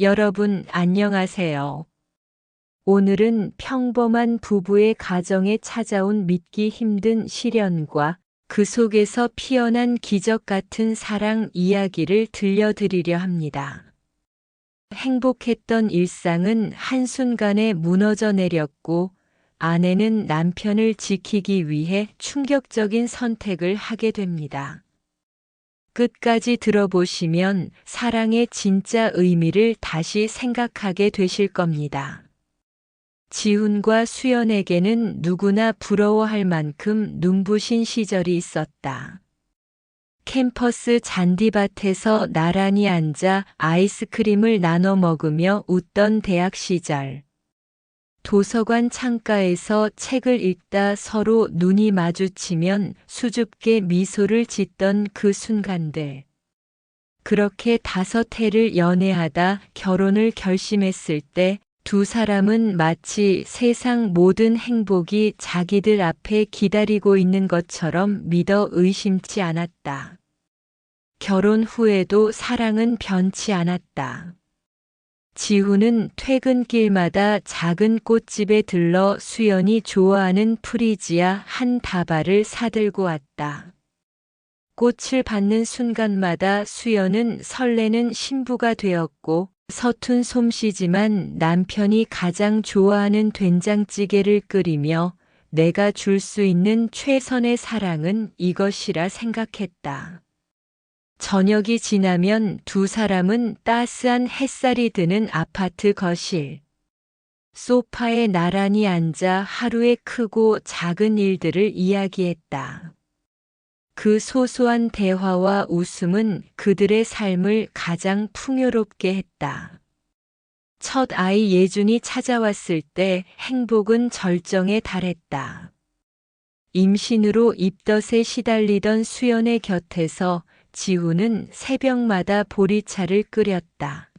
여러분 안녕하세요. 오늘은 평범한 부부의 가정에 찾아온 믿기 힘든 시련과 그 속에서 피어난 기적 같은 사랑 이야기를 들려드리려 합니다. 행복했던 일상은 한순간에 무너져 내렸고 아내는 남편을 지키기 위해 충격적인 선택을 하게 됩니다. 끝까지 들어보시면 사랑의 진짜 의미를 다시 생각하게 되실 겁니다. 지훈과 수연에게는 누구나 부러워할 만큼 눈부신 시절이 있었다. 캠퍼스 잔디밭에서 나란히 앉아 아이스크림을 나눠 먹으며 웃던 대학 시절. 도서관 창가에서 책을 읽다 서로 눈이 마주치면 수줍게 미소를 짓던 그 순간들. 그렇게 다섯 해를 연애하다 결혼을 결심했을 때 두 사람은 마치 세상 모든 행복이 자기들 앞에 기다리고 있는 것처럼 믿어 의심치 않았다. 결혼 후에도 사랑은 변치 않았다. 지훈은 퇴근길마다 작은 꽃집에 들러 수연이 좋아하는 프리지아 한 다발을 사들고 왔다. 꽃을 받는 순간마다 수연은 설레는 신부가 되었고 서툰 솜씨지만 남편이 가장 좋아하는 된장찌개를 끓이며 내가 줄 수 있는 최선의 사랑은 이것이라 생각했다. 저녁이 지나면 두 사람은 따스한 햇살이 드는 아파트 거실. 소파에 나란히 앉아 하루의 크고 작은 일들을 이야기했다. 그 소소한 대화와 웃음은 그들의 삶을 가장 풍요롭게 했다. 첫 아이 예준이 찾아왔을 때 행복은 절정에 달했다. 임신으로 입덧에 시달리던 수연의 곁에서 지훈은 새벽마다 보리차를 끓였다.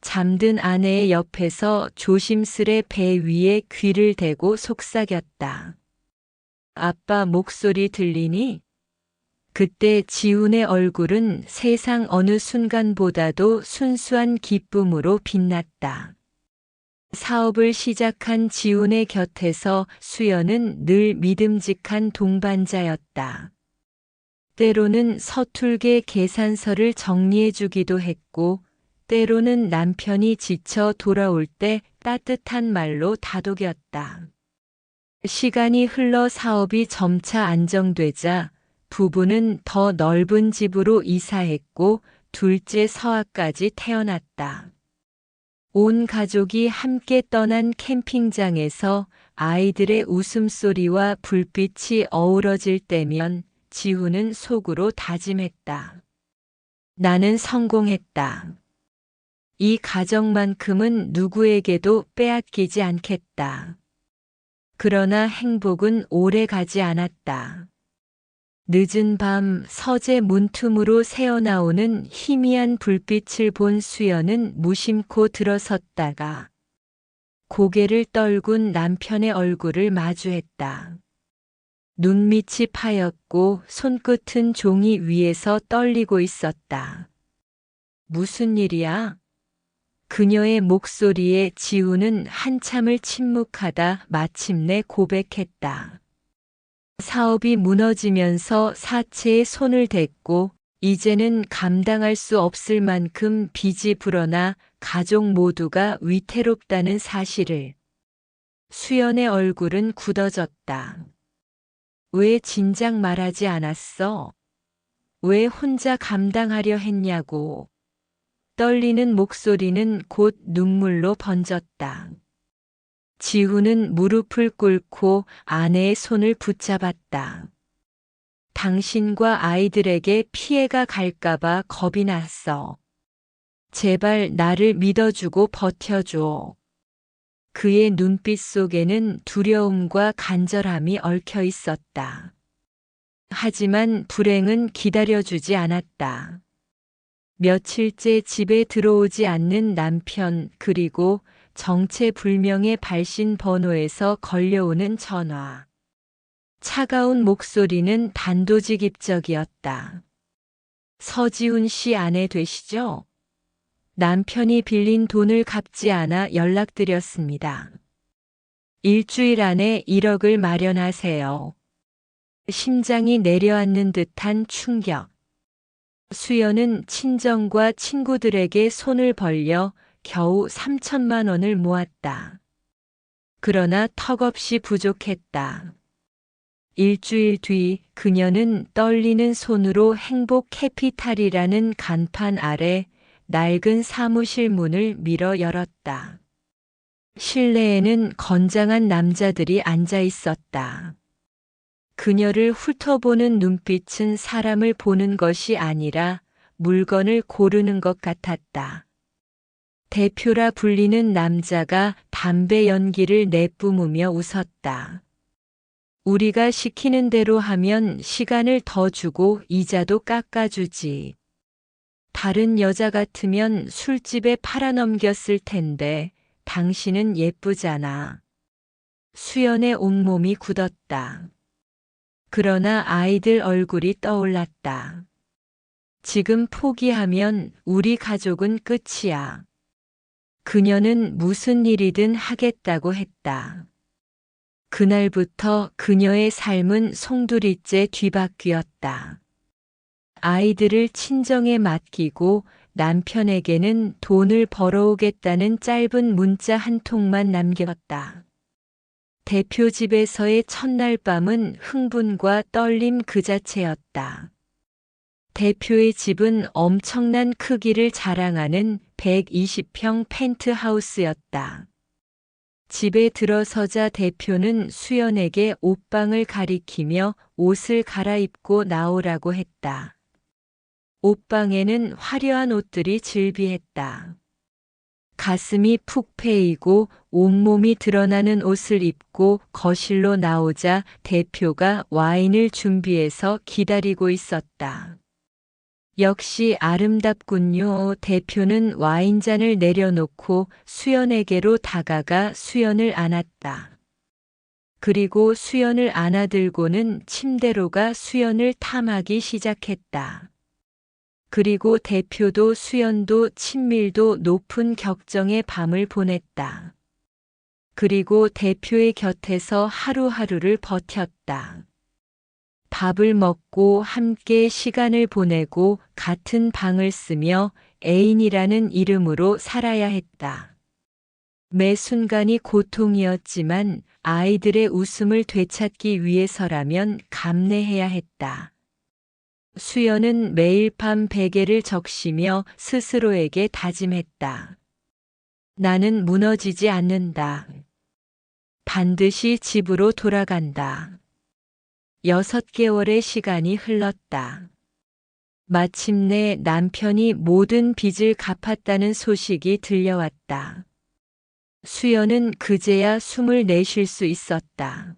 잠든 아내의 옆에서 조심스레 배 위에 귀를 대고 속삭였다. 아빠 목소리 들리니? 그때 지훈의 얼굴은 세상 어느 순간보다도 순수한 기쁨으로 빛났다. 사업을 시작한 지훈의 곁에서 수연은 늘 믿음직한 동반자였다. 때로는 서툴게 계산서를 정리해 주기도 했고, 때로는 남편이 지쳐 돌아올 때 따뜻한 말로 다독였다. 시간이 흘러 사업이 점차 안정되자 부부는 더 넓은 집으로 이사했고 둘째 서아까지 태어났다. 온 가족이 함께 떠난 캠핑장에서 아이들의 웃음소리와 불빛이 어우러질 때면 지훈은 속으로 다짐했다. 나는 성공했다. 이 가정만큼은 누구에게도 빼앗기지 않겠다. 그러나 행복은 오래 가지 않았다. 늦은 밤 서재 문틈으로 새어나오는 희미한 불빛을 본 수연은 무심코 들어섰다가 고개를 떨군 남편의 얼굴을 마주했다. 눈밑이 파였고 손끝은 종이 위에서 떨리고 있었다. 무슨 일이야? 그녀의 목소리에 지우는 한참을 침묵하다 마침내 고백했다. 사업이 무너지면서 사체에 손을 댔고 이제는 감당할 수 없을 만큼 빚이 불어나 가족 모두가 위태롭다는 사실을. 수연의 얼굴은 굳어졌다. 왜 진작 말하지 않았어? 왜 혼자 감당하려 했냐고. 떨리는 목소리는 곧 눈물로 번졌다. 지훈은 무릎을 꿇고 아내의 손을 붙잡았다. 당신과 아이들에게 피해가 갈까봐 겁이 났어. 제발 나를 믿어주고 버텨줘. 그의 눈빛 속에는 두려움과 간절함이 얽혀 있었다. 하지만 불행은 기다려주지 않았다. 며칠째 집에 들어오지 않는 남편 그리고 정체불명의 발신 번호에서 걸려오는 전화. 차가운 목소리는 단도직입적이었다. 서지훈 씨 아내 되시죠? 남편이 빌린 돈을 갚지 않아 연락드렸습니다. 일주일 안에 1억을 마련하세요. 심장이 내려앉는 듯한 충격. 수연은 친정과 친구들에게 손을 벌려 겨우 3천만 원을 모았다. 그러나 턱없이 부족했다. 일주일 뒤 그녀는 떨리는 손으로 행복 캐피탈이라는 간판 아래 낡은 사무실 문을 밀어 열었다. 실내에는 건장한 남자들이 앉아 있었다. 그녀를 훑어보는 눈빛은 사람을 보는 것이 아니라 물건을 고르는 것 같았다. 대표라 불리는 남자가 담배 연기를 내뿜으며 웃었다. 우리가 시키는 대로 하면 시간을 더 주고 이자도 깎아주지. 다른 여자 같으면 술집에 팔아넘겼을 텐데 당신은 예쁘잖아. 수연의 온몸이 굳었다. 그러나 아이들 얼굴이 떠올랐다. 지금 포기하면 우리 가족은 끝이야. 그녀는 무슨 일이든 하겠다고 했다. 그날부터 그녀의 삶은 송두리째 뒤바뀌었다. 아이들을 친정에 맡기고 남편에게는 돈을 벌어오겠다는 짧은 문자 한 통만 남겼다. 대표 집에서의 첫날 밤은 흥분과 떨림 그 자체였다. 대표의 집은 엄청난 크기를 자랑하는 120평 펜트하우스였다. 집에 들어서자 대표는 수연에게 옷방을 가리키며 옷을 갈아입고 나오라고 했다. 옷방에는 화려한 옷들이 즐비했다. 가슴이 푹 패이고 온몸이 드러나는 옷을 입고 거실로 나오자 대표가 와인을 준비해서 기다리고 있었다. 역시 아름답군요. 대표는 와인잔을 내려놓고 수연에게로 다가가 수연을 안았다. 그리고 수연을 안아들고는 침대로가 수연을 탐하기 시작했다. 그리고 대표도 수연도 친밀도 높은 격정의 밤을 보냈다. 그리고 대표의 곁에서 하루하루를 버텼다. 밥을 먹고 함께 시간을 보내고 같은 방을 쓰며 애인이라는 이름으로 살아야 했다. 매 순간이 고통이었지만 아이들의 웃음을 되찾기 위해서라면 감내해야 했다. 수연은 매일 밤 베개를 적시며 스스로에게 다짐했다. 나는 무너지지 않는다. 반드시 집으로 돌아간다. 여섯 개월의 시간이 흘렀다. 마침내 남편이 모든 빚을 갚았다는 소식이 들려왔다. 수연은 그제야 숨을 내쉴 수 있었다.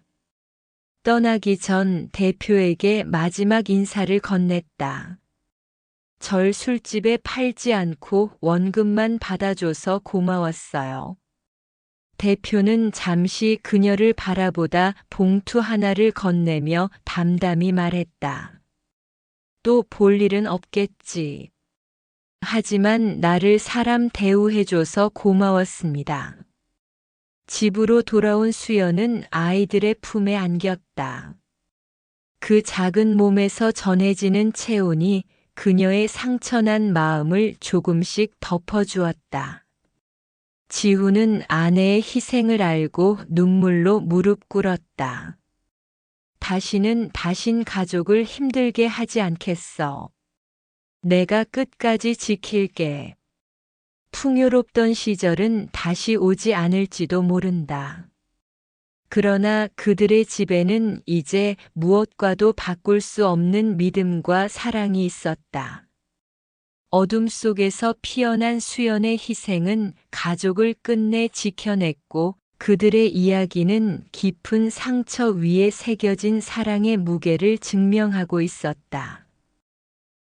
떠나기 전 대표에게 마지막 인사를 건넸다. 절 술집에 팔지 않고 원금만 받아줘서 고마웠어요. 대표는 잠시 그녀를 바라보다 봉투 하나를 건네며 담담히 말했다. 또 볼 일은 없겠지. 하지만 나를 사람 대우해줘서 고마웠습니다. 집으로 돌아온 수연은 아이들의 품에 안겼다. 그 작은 몸에서 전해지는 체온이 그녀의 상처난 마음을 조금씩 덮어주었다. 지훈은 아내의 희생을 알고 눈물로 무릎 꿇었다. 다시는 다신 가족을 힘들게 하지 않겠어. 내가 끝까지 지킬게. 풍요롭던 시절은 다시 오지 않을지도 모른다. 그러나 그들의 집에는 이제 무엇과도 바꿀 수 없는 믿음과 사랑이 있었다. 어둠 속에서 피어난 수연의 희생은 가족을 끝내 지켜냈고 그들의 이야기는 깊은 상처 위에 새겨진 사랑의 무게를 증명하고 있었다.